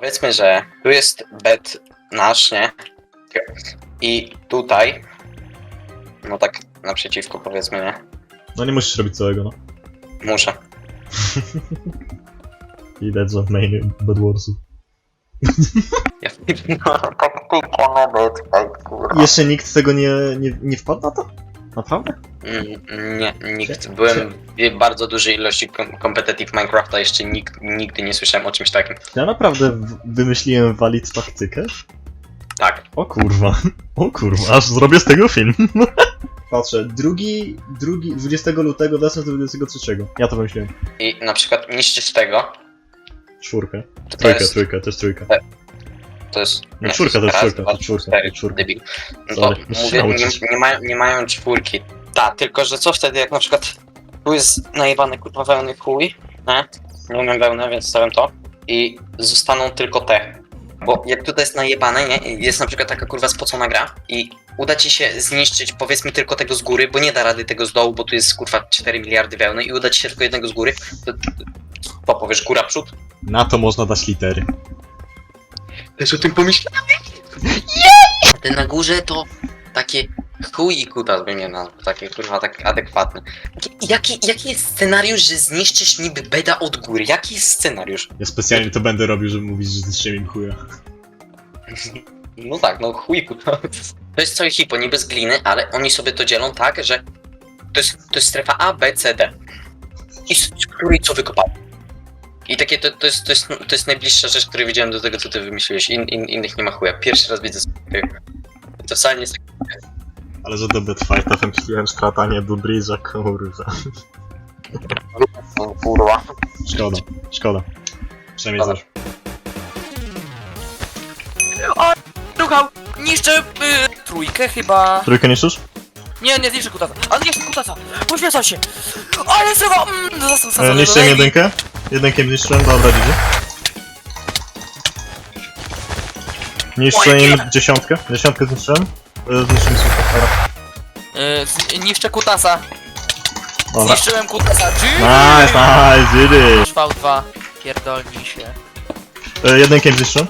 Powiedzmy, że tu jest bed nasz, nie? I tutaj, no tak naprzeciwko powiedzmy, nie? No nie musisz robić całego, no. Muszę. I that's of main Bad Warsów. Ja no, tak. Jeszcze nikt tego nie, nie, nie wpadł na to? Naprawdę? Mm, Nie, nikt. Byłem w bardzo dużej ilości kom- competitive Minecrafta, jeszcze nikt, nigdy nie słyszałem o czymś takim. Ja naprawdę w- wymyśliłem walid taktykę? Tak. O kurwa, o kurwa, aż zrobię z tego film. Patrzę, drugi, drugi, 20 lutego do 23. Ja to wymyśliłem. I na przykład niszczysz tego, Czwórkę. to Trójkę, jest, trójka, to jest trójka. To jest... Nie, czwórka to jest raz, czwórka, dwa, to czwórka, to cztery, jest czwórka. debil. No to Sorry, mówię, musiałem nie, nie, mają, nie mają czwórki. Tak, tylko że co wtedy, jak na przykład tu jest najebany kurwa wełny chuj, nie? Nie umiem wełnę, więc stawiam to. I zostaną tylko te. Bo jak tutaj jest najebane, nie? I Jest na przykład taka kurwa spocona gra i uda ci się zniszczyć powiedzmy tylko tego z góry, bo nie da rady tego z dołu, bo tu jest kurwa 4 miliardy wełny i uda ci się tylko jednego z góry, to, to powiesz góra przód. Na to można dać litery. Też o tym pomyślałem. A te na górze to takie chuj i kutas bym je nazwał, takie kurwa tak adekwatne. Jaki, jaki jest scenariusz, że zniszczysz niby beda od góry? Jaki jest scenariusz? Ja specjalnie to będę robił, żeby mówić, że zniszczyłem im chuja. No tak, no chuj kutas. To jest cały hipo, niby z gliny, ale oni sobie to dzielą tak, że to jest, to jest strefa A, B, C, D. I z z której co wykopali. I takie to, to, jest, to, jest, to jest najbliższa rzecz, której widziałem do tego, co ty wymyśliłeś. In, in, innych nie ma chuja. Pierwszy raz widzę. To wcale nie jest Ale że do Deadfight to wymyśliłem skratanie do Bridge'a, kurwa. Kurwa. Szkoda, szkoda. Przynajmniej Szkoda. coś. Ruchał! Niszczę y, trójkę chyba. Trójkę niszczysz? Nie, nie zniszczę kutasa. Ale niszczę kutasa! Poświęcam się! Ale trzeba! Mm, został E, wsadzony niszczyłem do Navy. jedynkę. Jedynkę niszczyłem, dobra, dzidzie. Niszczę im dziesiątkę. Dziesiątkę zniszczyłem. E, Zniszczyłem super. Dobra. Y, z- niszczę kutasa. Dobra. Zniszczyłem kutasa. Nice, nice, dzidzie. V2. Pierdolnij się. E, Jedynkę zniszczyłem.